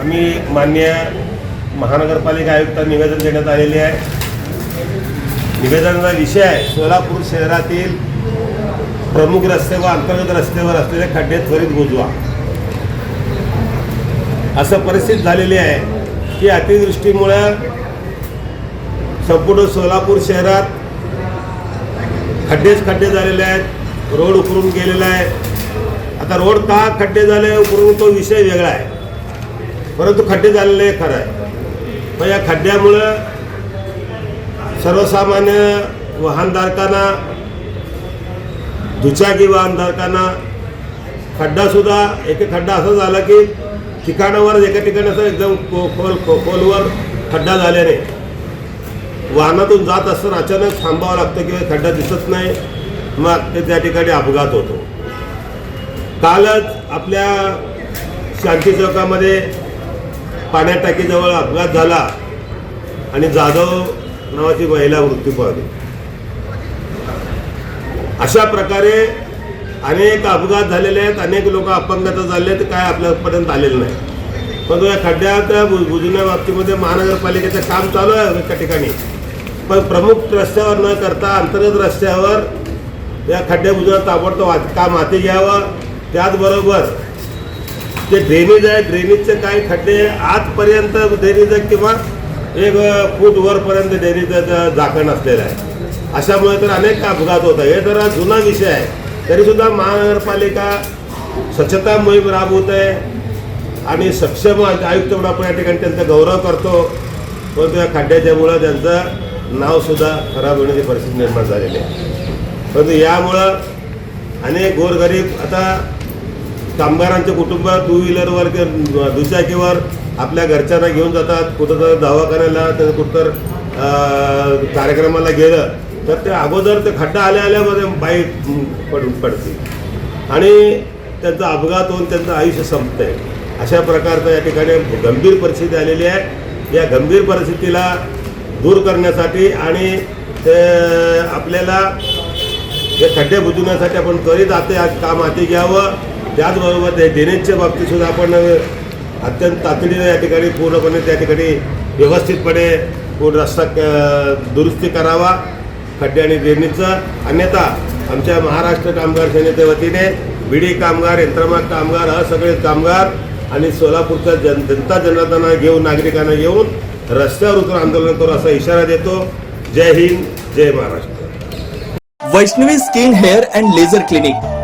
आम्ही मान्य महानगरपालिका आयुक्त निवेदन देण्यात आलेले आहे. निवेदनाचा विषय आहे सोलापूर शहरातील प्रमुख रस्ते व अंतर्गत रस्त्यावर असलेले खड्डे त्वरित बुजवा. असं परिस्थिती झालेली आहे की अतिवृष्टीमुळं संपूर्ण सोलापूर शहरात खड्डेच खड्डे झालेले आहेत रोड उकरून गेलेला आहे. आता रोड का खड्डे झाले उकरून तो विषय वेगळा आहे. परंतु खड्डे झालेले खरं आहे. पण या खड्ड्यामुळं सर्वसामान्य वाहनधारकांना दुचाकी वाहनधारकांना खड्डासुद्धा एक खड्डा असा झाला की ठिकाणावर एका ठिकाणी असं एकदम खो खोल खो खोलवर खड्डा झाल्याने वाहनातून जात असताना अचानक थांबावं लागतं किंवा खड्डा दिसत नाही मग ते त्या ठिकाणी अपघात होतो. कालच आपल्या शांती चौकामध्ये पाण्या टाकीजवळ अपघात झाला आणि जाधव नावाची महिला मृत्यू पावली. अशा प्रकारे अनेक अपघात झालेले आहेत अनेक लोक अपंगता झाले आहेत काय आपल्यापर्यंत आलेलं नाही. पण या खड्ड्यात बु- बाबतीमध्ये महानगरपालिकेचं काम चालू आहे एका ठिकाणी. पण प्रमुख रस्त्यावर न करता अंतर्गत रस्त्यावर या खड्ड्या बुजवण्यात ताबडतोब काम हाती घ्यावं. त्याचबरोबर जे ड्रेनेज आहे ड्रेनेजचे काही खड्डे आजपर्यंत ड्रेनेज किंवा एक फूट वरपर्यंत ड्रेनेजचं झाकण असलेलं आहे. अशामुळे तर अनेक अपघात होत हे जरा जुना विषय आहे. तरीसुद्धा महानगरपालिका स्वच्छता मोहीम राबवत आहे आणि सक्षम आयुक्त म्हणून आपण या ठिकाणी त्यांचा गौरव करतो. पण त्या खड्ड्याच्यामुळं त्यांचं नावसुद्धा खराब होण्याची परिस्थिती निर्माण झालेली आहे. परंतु यामुळं अनेक गोरगरीब आता कामगारांचे कुटुंब टू व्हीलरवर किंवा दुचाकीवर आपल्या घरच्यांना घेऊन जातात कुठं तर दवाखान्याला तर कुठं तर कार्यक्रमाला गेलं तर ते अगोदर ते खड्डा आल्या आल्यामध्ये बाईक पडून पडते आणि त्यांचा अपघात होऊन त्यांचं आयुष्य संपतंय. अशा प्रकारचं या ठिकाणी गंभीर परिस्थिती आलेली आहे. या गंभीर परिस्थितीला दूर करण्यासाठी आणि ते आपल्याला हे खड्डे बुजवण्यासाठी आपण त्वरित आता आज काम हाती घ्यावं. त्याचबरोबर ते ड्रेनेजच्या बाबतीत सुद्धा आपण अत्यंत तातडीनं या ठिकाणी पूर्णपणे त्या ठिकाणी व्यवस्थितपणे पूर्ण रस्ता क- दुरुस्ती करावा खड्डे आणि ड्रेनेजचं अन्यथा आमच्या महाराष्ट्र कामगार सेनेच्या वतीने बिडी कामगार यंत्रमाग कामगार असगळे कामगार आणि सोलापूरच्या जन जनता जनार्दनांना घेऊन नागरिकांना घेऊन रस्त्यावर उतरून आंदोलन करू असा इशारा देतो. जय हिंद जय Maharashtra. Vaishnavi skin hair and laser clinic.